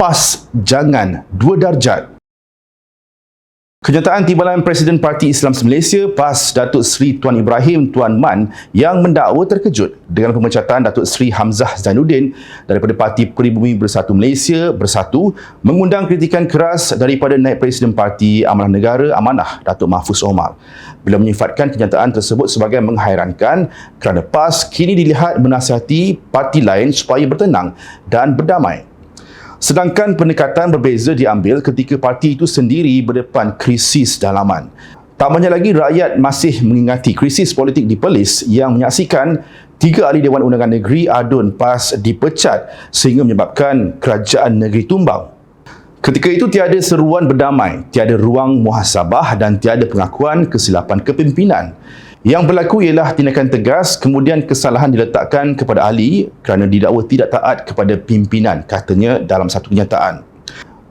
PAS jangan dua darjat. Kenyataan timbalan Presiden Parti Islam Malaysia PAS Datuk Seri Tuan Ibrahim Tuan Man yang mendakwa terkejut dengan pemecatan Datuk Seri Hamzah Zainuddin daripada Parti Peribumi Bersatu Malaysia Bersatu mengundang kritikan keras daripada Naib Presiden Parti Amanah Negara Amanah Datuk Mahfuz Omar. Bila menyifatkan kenyataan tersebut sebagai menghairankan kerana PAS kini dilihat menasihati parti lain supaya bertenang dan berdamai. Sedangkan pendekatan berbeza diambil ketika parti itu sendiri berdepan krisis dalaman. Tambahnya lagi, rakyat masih mengingati krisis politik di Perlis yang menyaksikan tiga ahli Dewan Undangan Negeri Adun PAS dipecat sehingga menyebabkan kerajaan negeri tumbang. Ketika itu tiada seruan berdamai, tiada ruang muhasabah dan tiada pengakuan kesilapan kepimpinan. Yang berlaku ialah tindakan tegas kemudian kesalahan diletakkan kepada ahli kerana didakwa tidak taat kepada pimpinan katanya dalam satu kenyataan.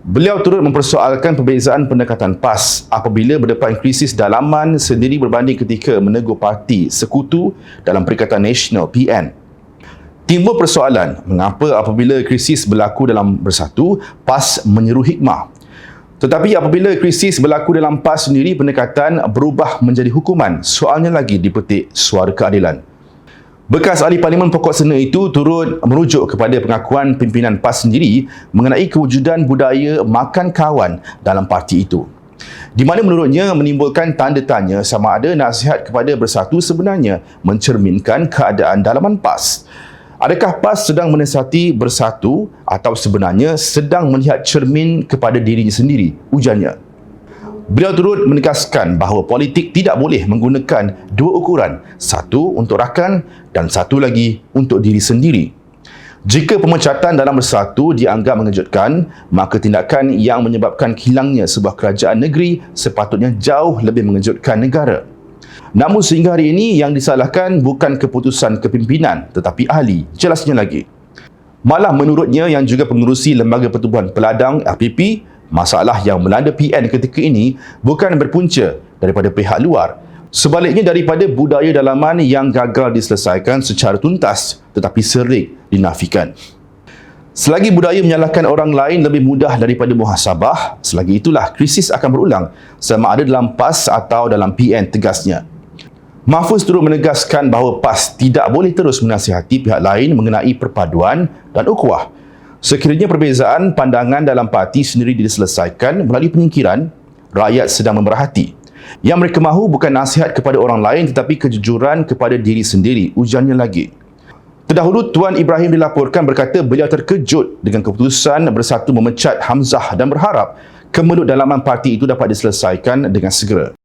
Beliau turut mempersoalkan perbezaan pendekatan PAS apabila berdepan krisis dalaman sendiri berbanding ketika menegur parti sekutu dalam Perikatan Nasional PN. Timbul persoalan mengapa apabila krisis berlaku dalam bersatu, PAS menyeru hikmah tetapi apabila krisis berlaku dalam PAS sendiri, pendekatan berubah menjadi hukuman. Soalnya lagi dipetik suara keadilan. Bekas ahli Parlimen Pokok Sena itu turut merujuk kepada pengakuan pimpinan PAS sendiri mengenai kewujudan budaya makan kawan dalam parti itu. Di mana menurutnya menimbulkan tanda tanya sama ada nasihat kepada bersatu sebenarnya mencerminkan keadaan dalaman PAS. Adakah PAS sedang menasihati bersatu atau sebenarnya sedang melihat cermin kepada dirinya sendiri? Ujarnya. Beliau turut menegaskan bahawa politik tidak boleh menggunakan dua ukuran, satu untuk rakan dan satu lagi untuk diri sendiri. Jika pemecatan dalam bersatu dianggap mengejutkan, maka tindakan yang menyebabkan hilangnya sebuah kerajaan negeri sepatutnya jauh lebih mengejutkan negara. Namun sehingga hari ini yang disalahkan bukan keputusan kepimpinan tetapi ahli. Jelasnya lagi. Malah menurutnya yang juga pengurusi Lembaga Pertubuhan Peladang RPP, masalah yang melanda PN ketika ini bukan berpunca daripada pihak luar. Sebaliknya daripada budaya dalaman yang gagal diselesaikan secara tuntas tetapi sering dinafikan. Selagi budaya menyalahkan orang lain lebih mudah daripada muhasabah, selagi itulah krisis akan berulang sama ada dalam PAS atau dalam PN tegasnya. Mahfuz turut menegaskan bahawa PAS tidak boleh terus menasihati pihak lain mengenai perpaduan dan ukhuwah. Sekiranya perbezaan pandangan dalam parti sendiri diselesaikan melalui penyingkiran, rakyat sedang memerhati. Yang mereka mahu bukan nasihat kepada orang lain tetapi kejujuran kepada diri sendiri, ujarnya lagi. Terdahulu, Tuan Ibrahim dilaporkan berkata beliau terkejut dengan keputusan bersatu memecat Hamzah dan berharap kemelut dalaman parti itu dapat diselesaikan dengan segera.